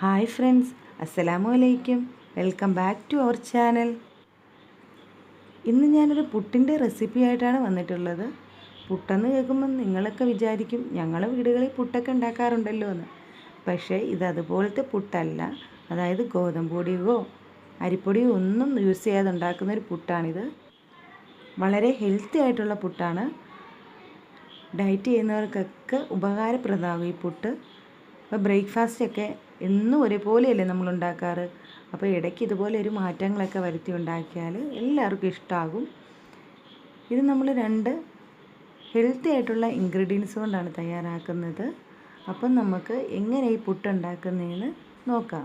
Hi friends അസ്സലാമു അലൈക്കും welcome back to our channel. ഇന്ന് ഞാനൊരു പുട്ടിന്റെ റെസിപ്പി ആയിട്ടാണ് വന്നിട്ടുള്ളത്. പുട്ടെന്ന് കേൾക്കുമ്പോൾ നിങ്ങളൊക്കെ വിചാരിക്കും ഞങ്ങളെ വീടുകളിൽ പുട്ടൊക്കെ ഉണ്ടാക്കാറുണ്ടല്ലോ എന്ന്. പക്ഷേ ഇത് അതുപോലത്തെ പുട്ടല്ല. അതായത് ഗോതമ്പ് പൊടിയോ അരിപ്പൊടിയോ ഒന്നും യൂസ് ചെയ്യാതെ ഉണ്ടാക്കുന്ന ഒരു പുട്ടാണിത്. വളരെ ഹെൽത്തി ആയിട്ടുള്ള പുട്ടാണ്. ഡയറ്റ് ചെയ്യുന്നവർക്കൊക്കെ ഉപകാരപ്രദമാകും ഈ പുട്ട്. ഇപ്പോൾ ബ്രേക്ക്ഫാസ്റ്റൊക്കെ എന്നും ഒരേപോലെയല്ലേ നമ്മൾ ഉണ്ടാക്കാറ് അപ്പോൾ ഇടയ്ക്ക് ഇതുപോലെ ഒരു മാറ്റങ്ങളൊക്കെ വരുത്തി ഉണ്ടാക്കിയാൽ എല്ലാവർക്കും ഇഷ്ടമാകും ഇത് നമ്മൾ രണ്ട് ഹെൽത്തി ആയിട്ടുള്ള ഇൻഗ്രീഡിയൻസ് കൊണ്ടാണ് തയ്യാറാക്കുന്നത്. അപ്പം നമുക്ക് എങ്ങനെ ഈ പുട്ടുണ്ടാക്കുന്നതെന്ന് നോക്കാം.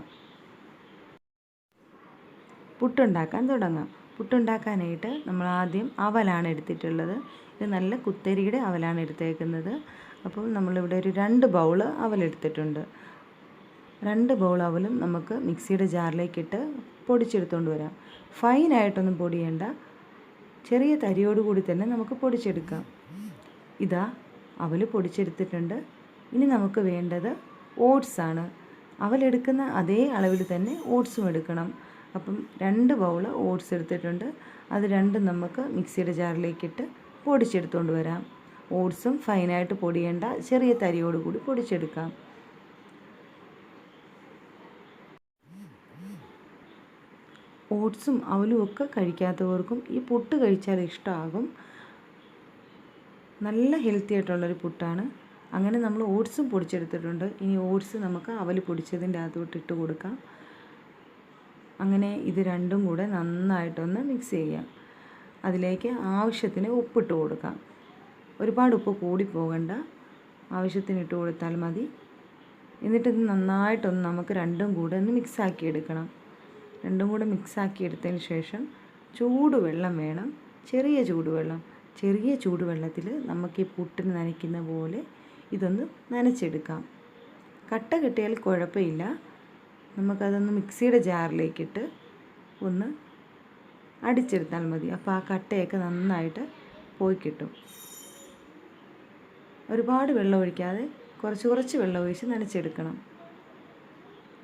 പുട്ടുണ്ടാക്കാൻ തുടങ്ങാം. പുട്ടുണ്ടാക്കാനായിട്ട് നമ്മൾ ആദ്യം അവലാണ് എടുത്തിട്ടുള്ളത്. ഇത് നല്ല കുത്തരിയുടെ അവലാണ് എടുത്തേക്കുന്നത്. അപ്പോൾ നമ്മളിവിടെ ഒരു രണ്ട് ബൗൾ അവലെടുത്തിട്ടുണ്ട്. രണ്ട് ബൗൾ നമുക്ക് മിക്സിയുടെ ജാറിലേക്കിട്ട് പൊടിച്ചെടുത്തുകൊണ്ട് വരാം. ഫൈനായിട്ടൊന്നും പൊടിയേണ്ട. ചെറിയ തരിയോടുകൂടി തന്നെ നമുക്ക് പൊടിച്ചെടുക്കാം. ഇതാ അവൽ പൊടിച്ചെടുത്തിട്ടുണ്ട്. ഇനി നമുക്ക് വേണ്ടത് ഓട്സാണ് അവലെടുക്കുന്ന അതേ അളവിൽ തന്നെ ഓട്സും എടുക്കണം. അപ്പം രണ്ട് ബൗൾ ഓട്സ് എടുത്തിട്ടുണ്ട്. അത് രണ്ടും നമുക്ക് മിക്സിയുടെ ജാറിലേക്കിട്ട് പൊടിച്ചെടുത്തുകൊണ്ട് വരാം. ഓട്സും ഫൈനായിട്ട് പൊടിയേണ്ട. ചെറിയ തരിയോടുകൂടി പൊടിച്ചെടുക്കാം. ഓട്സും അവലും ഒക്കെ കഴിക്കാത്തവർക്കും ഈ പുട്ട് കഴിച്ചാൽ ഇഷ്ടമാകും. നല്ല ഹെൽത്തി ആയിട്ടുള്ളൊരു പുട്ടാണ്. അങ്ങനെ നമ്മൾ ഓട്സും പൊടിച്ചെടുത്തിട്ടുണ്ട്. ഇനി ഓട്സ് നമുക്ക് അവൽ പൊടിച്ചതിന്റെ അകത്തോട്ട് ഇട്ട് കൊടുക്കാം. അങ്ങനെ ഇത് രണ്ടും കൂടെ നന്നായിട്ടൊന്ന് മിക്സ് ചെയ്യാം. അതിലേക്ക് ആവശ്യത്തിന് ഉപ്പിട്ട് കൊടുക്കാം. ഒരുപാട് ഉപ്പ് കൂടി പോകണ്ട. ആവശ്യത്തിന് ഇട്ട് കൊടുത്താൽ മതി. എന്നിട്ടിത് നന്നായിട്ടൊന്ന് നമുക്ക് രണ്ടും കൂടെ ഒന്ന് മിക്സാക്കി എടുക്കണം. രണ്ടും കൂടെ മിക്സാക്കി എടുത്തതിന് ശേഷം ചൂടുവെള്ളം വേണം. ചെറിയ ചൂടുവെള്ളം. ചെറിയ ചൂടുവെള്ളത്തിൽ നമുക്ക് ഈ പുട്ടിന് നനയ്ക്കുന്ന പോലെ ഇതൊന്ന് നനച്ചെടുക്കാം. കട്ട കിട്ടിയാൽ കുഴപ്പമില്ല. നമുക്കതൊന്ന് മിക്സിയുടെ ജാറിലേക്കിട്ട് ഒന്ന് അടിച്ചെടുത്താൽ മതി. അപ്പോൾ ആ കട്ടയൊക്കെ നന്നായിട്ട് പോയി കിട്ടും. ഒരുപാട് വെള്ളം ഒഴിക്കാതെ കുറച്ച് കുറച്ച് വെള്ളം ഒഴിച്ച് നനച്ചെടുക്കണം.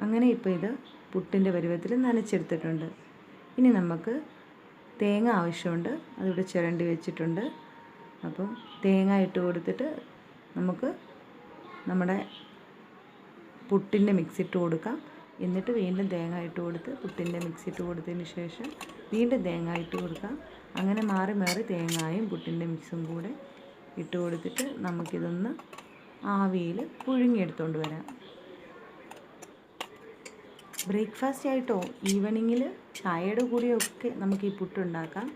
അങ്ങനെ ഇപ്പോൾ ഇത് പുട്ടിന്റെ പരുവത്തിൽ നനച്ചെടുത്തിട്ടുണ്ട്. ഇനി നമുക്ക് തേങ്ങ ആവശ്യമുണ്ട്. അതിവിടെ ചിരണ്ടി വെച്ചിട്ടുണ്ട്. അപ്പം തേങ്ങ ഇട്ട് കൊടുത്തിട്ട് നമുക്ക് നമ്മുടെ പുട്ടിന്റെ മിക്സ് ഇട്ട് കൊടുക്കാം. എന്നിട്ട് വീണ്ടും തേങ്ങ ഇട്ട് കൊടുത്ത് പുട്ടിന്റെ മിക്സ് ഇട്ട് കൊടുത്തതിന് ശേഷം വീണ്ടും തേങ്ങ ഇട്ട് കൊടുക്കാം. അങ്ങനെ മാറി മാറി തേങ്ങായും പുട്ടിന്റെ മിക്സും കൂടെ ഇട്ട് കൊടുത്തിട്ട് നമുക്കിതൊന്ന് ആവിയിൽ പുഴുങ്ങിയെടുത്തുകൊണ്ട് വരാം. ബ്രേക്ക്ഫാസ്റ്റ് ആയിട്ടോ ഈവനിങ്ങിൽ ചായയുടെ കൂടെയൊക്കെ നമുക്ക് ഈ പുട്ടുണ്ടാക്കാം.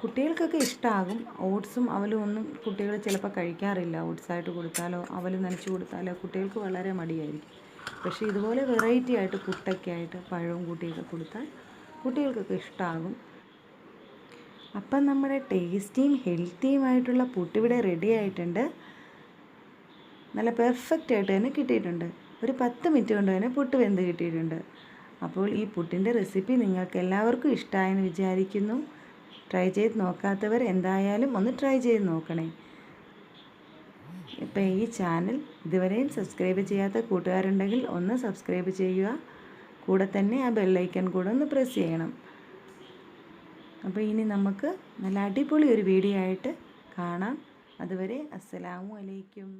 കുട്ടികൾക്കൊക്കെ ഇഷ്ടമാകും ഓട്സും അവലും ഒന്നും കുട്ടികൾ ചിലപ്പോൾ കഴിക്കാറില്ല. ഓട്സായിട്ട് കൊടുത്താലോ അവൽ നനച്ച് കൊടുത്താലോ കുട്ടികൾക്ക് വളരെ മടിയായിരിക്കും. പക്ഷേ ഇതുപോലെ വെറൈറ്റി ആയിട്ട് പുട്ടൊക്കെ ആയിട്ട് പഴവും കൂട്ടിയൊക്കെ കൊടുത്താൽ കുട്ടികൾക്കൊക്കെ ഇഷ്ടമാകും അപ്പം നമ്മുടെ ടേസ്റ്റിയും ഹെൽത്തിയുമായിട്ടുള്ള പുട്ടിവിടെ റെഡി ആയിട്ടുണ്ട്. നല്ല പെർഫെക്റ്റ് ആയിട്ട് തന്നെ കിട്ടിയിട്ടുണ്ട്. ഒരു പത്ത് മിനിറ്റ് കൊണ്ട് തന്നെ പുട്ട് വെന്ത് കിട്ടിയിട്ടുണ്ട്. അപ്പോൾ ഈ പുട്ടിന്റെ റെസിപ്പി നിങ്ങൾക്ക് എല്ലാവർക്കും ഇഷ്ടമായെന്ന് വിചാരിക്കുന്നു. ട്രൈ ചെയ്ത് നോക്കാത്തവർ എന്തായാലും ഒന്ന് ട്രൈ ചെയ്ത് നോക്കണേ. ഇപ്പം ഈ ചാനൽ ഇതുവരെയും സബ്സ്ക്രൈബ് ചെയ്യാത്ത കൂട്ടുകാരുണ്ടെങ്കിൽ ഒന്ന് സബ്സ്ക്രൈബ് ചെയ്യുക. കൂടെ തന്നെ ആ ബെല്ലൈക്കൺ കൂടെ ഒന്ന് പ്രസ് ചെയ്യണം. അപ്പോൾ ഇനി നമുക്ക് നല്ല അടിപൊളി ഒരു വീഡിയോ ആയിട്ട് കാണാം. അതുവരെ അസ്സലാമു അലൈക്കും.